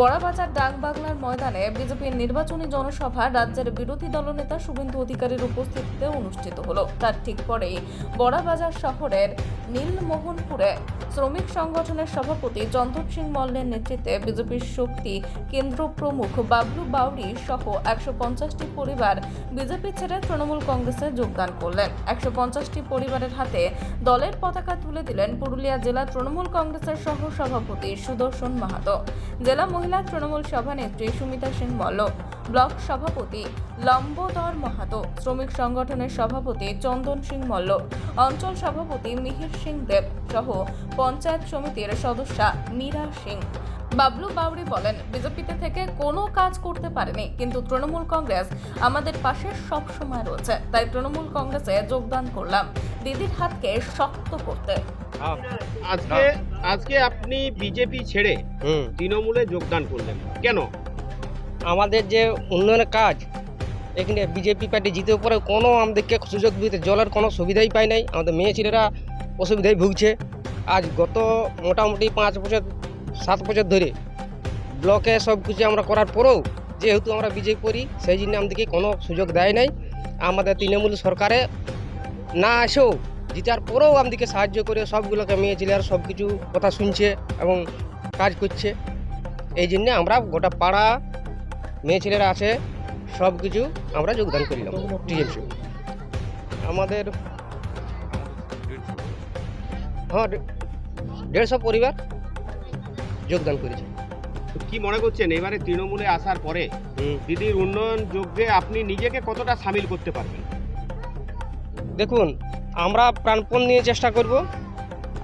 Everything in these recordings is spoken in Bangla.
বড়াবাজার ডাকবাংলার ময়দানে বিজেপির নির্বাচনী জনসভা রাজ্যের বিরোধী দলনেতা শুভেন্দু অধিকারীর উপস্থিতিতে অনুষ্ঠিত হলো। তার ঠিক পরেই বড়াবাজার শহরের নীলমোহনপুরে শ্রমিক সংগঠনের সভাপতি চন্দন সিং মল্লের নেতৃত্বে বিজেপির শক্তি কেন্দ্র প্রমুখ বাবলু বাউরি সহ একশো পঞ্চাশটি পরিবার বিজেপি ছেড়ে তৃণমূল কংগ্রেসে যোগদান করলেন। একশো পঞ্চাশটি পরিবারের হাতে দলের পতাকা তুলে দিলেন পুরুলিয়া জেলা তৃণমূল কংগ্রেসের সহ সভাপতি সুদর্শন মাহাতো। জেলা মহিলা তৃণমূল সভানেত্রী সুমিতা সেন মল্ল ব্লক সভাপতি লম্বোদর মাহাতো শ্রমিক সংগঠনের সভাপতি চন্দন সিং মল্ল অঞ্চল সভাপতি মিহির সিং দেব সহ পঞ্চায়েত সমিতির সদস্যা মীরা সিং। বাবলু বাউরি বলেন বিজেপিতে থেকে কোনো কাজ করতে পারেনি কিন্তু তৃণমূল কংগ্রেস আমাদের পাশে সব সময় রয়েছে তাই তৃণমূল কংগ্রেসে যোগদান করলাম। দিদির হাতকে শক্ত করতে। আজকে আজকে আপনি বিজেপি ছেড়ে তৃণমূলে যোগদান করলেন কেন? আমাদের যে উন্নয়নের কাজ, এখানে বিজেপি পার্টি জিতে পরে কোনো আমাদেরকে সুযোগ দিতে, জলের কোনো সুবিধাই পায় নাই। আমাদের মেয়ে ছেলেরা অসুবিধায় ভুগছে। আজ গত মোটামুটি পাঁচ বছর, সাত বছর ধরে ব্লকে সব কিছু আমরা করার পরেও যেহেতু আমরা বিজেপি করি, সেই জন্য আমাদেরকে কোনো সুযোগ দেয় নাই। আমাদের তৃণমূল সরকারে না আসেও জিতার পরেও আমাদেরকে সাহায্য করে সবগুলোকে মেয়ে ছেলেরা সব কিছু কথা শুনছে এবং কাজ করছে। এই জন্য আমরা গোটা পাড়া মেয়ে ছেলেরা আছে সব কিছু আমরা যোগদান করলাম টিএমসি আমাদের হ্যাঁ দেড়শো পরিবার যোগদান করেছে। কি মনে করছেন এবারে তৃণমূলে আসার পরে দিদির উন্নয়ন যজ্ঞে আপনি নিজেকে কতটা সামিল করতে পারবেন? দেখুন আমরা প্রাণপণ নিয়ে চেষ্টা করব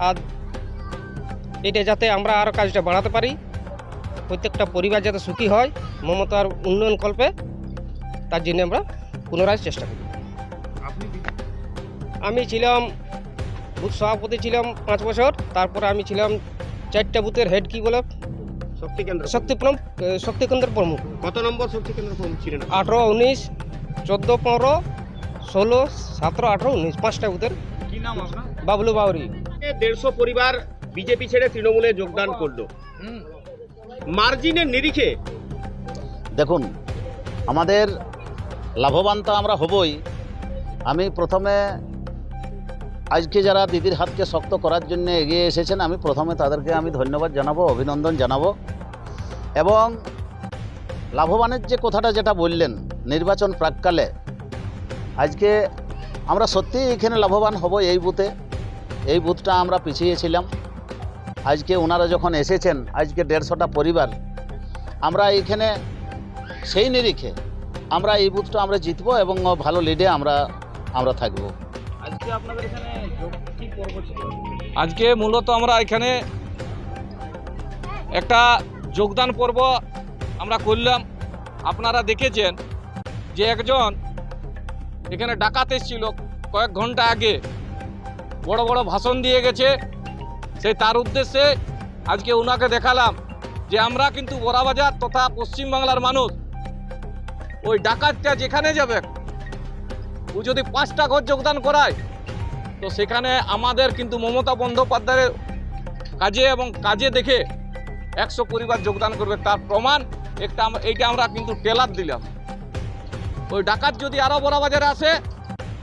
আর এটা যাতে আমরা আরও কাজটা বাড়াতে পারি। প্রত্যেকটা পরিবার যাতে সুখী হয় মমতার উন্নয়ন কল্পে তার জন্য আমরা পুনরায় চেষ্টা করি। আমি ছিলাম বুথ সভাপতি ছিলাম পাঁচ বছর তারপরে আমি ছিলাম চারটা বুথের হেড কি বলে? শক্তি কেন্দ্র শক্তি শক্তি কেন্দ্রের প্রমুখ। কত নম্বর শক্তি কেন্দ্র প্রমুখ ছিলেন? আঠেরো উনিশ চোদ্দ পনেরো ষোলো সতেরো আঠেরো উনিশ পাঁচটা বুথের। কি নাম আপনার? বাবলু বাউরি। দেড়শো পরিবার বিজেপি ছেড়ে তৃণমূলে যোগদান করল। মার্জিনের নিরিখে। দেখুন, আমাদের লাভবান তো আমরা হবই। আমি প্রথমে আজকে যারা দিদির হাতকে শক্ত করার জন্য এগিয়ে এসেছেন, আমি প্রথমে তাদেরকে আমি ধন্যবাদ জানাব, অভিনন্দন জানাব। এবং লাভবানের যে কথাটা যেটা বললেন, নির্বাচন প্রাককালে, আজকে আমরা সত্যিই এখানে লাভবান হব এই বুথে। এই বুথটা আমরা পিছিয়েছিলাম আজকে ওনারা যখন এসেছেন আজকে দেড়শোটা পরিবার আমরা এইখানে সেই নিরিখে আমরা এই বুথটা আমরা জিতবো এবং ভালো লিডে আমরা আমরা থাকব। আজকে আপনাদের এখানে কি পর্ব ছিল। আজকে মূলত আমরা এখানে একটা যোগদান পর্ব আমরা করলাম। আপনারা দেখেছেন যে একজন এখানে ডাকাত এসেছিল কয়েক ঘণ্টা আগে। বড় বড় ভাষণ দিয়ে গেছে। সেই তার উদ্দেশ্যে আজকে ওনাকে দেখালাম যে আমরা কিন্তু বড়াবাজার তথা পশ্চিমবাংলার মানুষ। ওই ডাকাতটা যেখানে যাবে, ও যদি পাঁচটা ঘর যোগদান করায়, তো সেখানে আমাদের কিন্তু মমতা বন্দ্যোপাধ্যায়ের কাজে এবং কাজে দেখে একশো পরিবার যোগদান করবে। তার প্রমাণ একটা এইটা আমরা কিন্তু টেলার দিলাম। ওই ডাকাত যদি আরও বড় বাজারে আসে,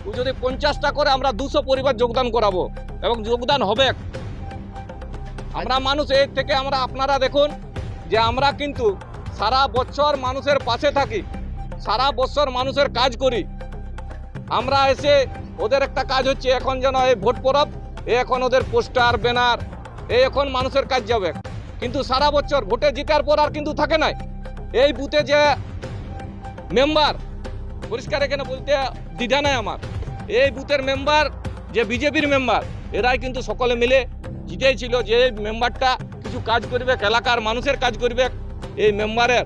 ও যদি পঞ্চাশটা করে আমরা দুশো পরিবার যোগদান করাবো এবং যোগদান হবে। আমরা মানুষ, এর থেকে আমরা আপনারা দেখুন যে আমরা কিন্তু সারা বছর মানুষের পাশে থাকি, সারা বছর মানুষের কাজ করি। আমরা এসে ওদের একটা কাজ হচ্ছে, এখন যেন এই ভোট পরব, এ এখন ওদের পোস্টার, ব্যানার, এ এখন মানুষের কাজ যাবে। কিন্তু সারা বছর ভোটে জিতার পর আর কিন্তু থাকে নাই। এই বুথে যে মেম্বার, পরিষ্কার এখানে বলতে দ্বিধা নাই আমার। এই বুথের মেম্বার, যে বিজেপির মেম্বার, এরাই কিন্তু সকলে মিলে জিতেছিল যে এই মেম্বারটা কিছু কাজ করবে এলাকার মানুষের কাজ করবে এই মেম্বারের।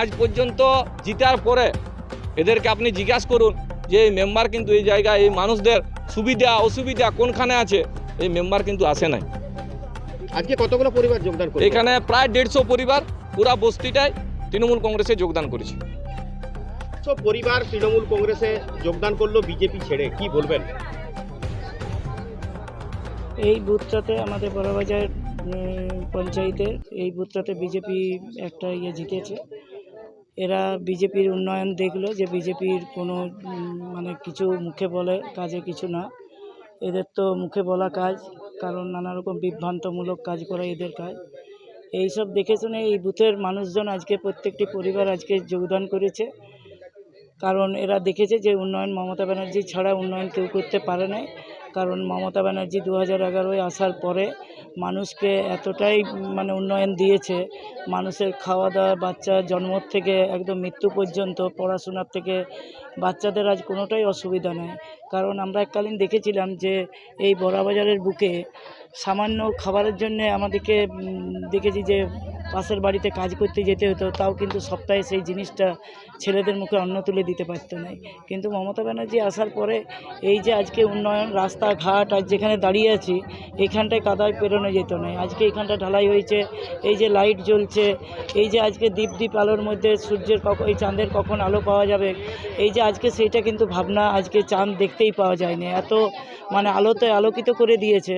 আজ পর্যন্ত জিতার পরে এদেরকে আপনি জিজ্ঞাসা করুন যে এই মেম্বার কিন্তু এই জায়গায় এই মানুষদের সুবিধা অসুবিধা কোনখানে আছে? এই মেম্বার কিন্তু আসে নাই। আজকে কতগুলো পরিবার যোগদান করল এখানে প্রায় দেড়শো পরিবার পুরা বস্তিটায় তৃণমূল কংগ্রেসে যোগদান করেছে। সব পরিবার তৃণমূল কংগ্রেসে যোগদান করল বিজেপি ছেড়ে কি বলবেন? এই বুথটাতে আমাদের বড়বাজার পঞ্চায়েতের এই বুথটাতে বিজেপি একটা ইয়ে জিতেছে। এরা বিজেপির উন্নয়ন দেখল যে বিজেপির কোনো মানে কিছু মুখে বলে কাজে কিছু না। এদের তো মুখে বলা কাজ, কারণ নানা রকম বিভ্রান্তমূলক কাজ করা এদের কাজ। এই সব দেখে শুনে এই বুথের মানুষজন আজকে প্রত্যেকটি পরিবার আজকে যোগদান করেছে। কারণ এরা দেখেছে যে উন্নয়ন মমতা ব্যানার্জি ছাড়া উন্নয়ন কেউ করতে পারে নাই। কারণ মমতা ব্যানার্জি দু হাজার এগারোয় আসার পরে মানুষকে এতটাই মানে উন্নয়ন দিয়েছে, মানুষের খাওয়া দাওয়া বাচ্চা জন্ম থেকে একদম মৃত্যু পর্যন্ত, পড়াশোনার থেকে বাচ্চাদের আজ কোনোটাই অসুবিধা নেই। কারণ আমরা এককালীন দেখেছিলাম যে এই বড়াবাজারের বুকে সামান্য খাবারের জন্য আমাদেরকে দেখেছি যে পাশের বাড়িতে কাজ করতে যেতে হতো, তাও কিন্তু সপ্তাহে সেই জিনিসটা ছেলেদের মুখে অন্ন তুলে দিতে পারতো না। কিন্তু মমতা ব্যানার্জি আসার পরে এই যে আজকে উন্নয়ন, রাস্তাঘাট আজ যেখানে দাঁড়িয়ে আছি এইখানটায় কাদায় পেরোনো যেত না। আজকে এইখানটা ঢালাই হয়েছে, এই যে লাইট জ্বলছে, এই যে আজকে দ্বীপ দ্বীপ আলোর মধ্যে সূর্যের কখন এই চাঁদের কখন আলো পাওয়া যাবে, এই যে আজকে সেইটা কিন্তু ভাবনা, আজকে চাঁদ দেখতেই পাওয়া যায়নি। এত মানে আলোতে আলোকিত করে দিয়েছে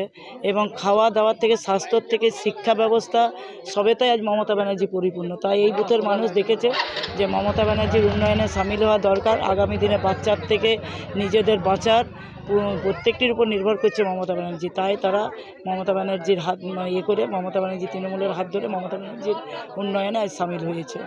এবং খাওয়া দাওয়ার থেকে স্বাস্থ্যর থেকে শিক্ষা ব্যবস্থা সবেতাই আজ মমতা ব্যানার্জি পরিপূর্ণ। তাই এই বুথের মানুষ দেখেছে যে মমতা ব্যানার্জির উন্নয়নে সামিল হওয়া দরকার। আগামী দিনে বাচ্চার থেকে নিজেদের বাঁচার প্রত্যেকটির উপর নির্ভর করছে মমতা ব্যানার্জি। তাই তারা মমতা ব্যানার্জির হাত মানে ইয়ে করে মমতা ব্যানার্জি তৃণমূলের হাত ধরে মমতা ব্যানার্জির উন্নয়নে আজ সামিল হয়েছে।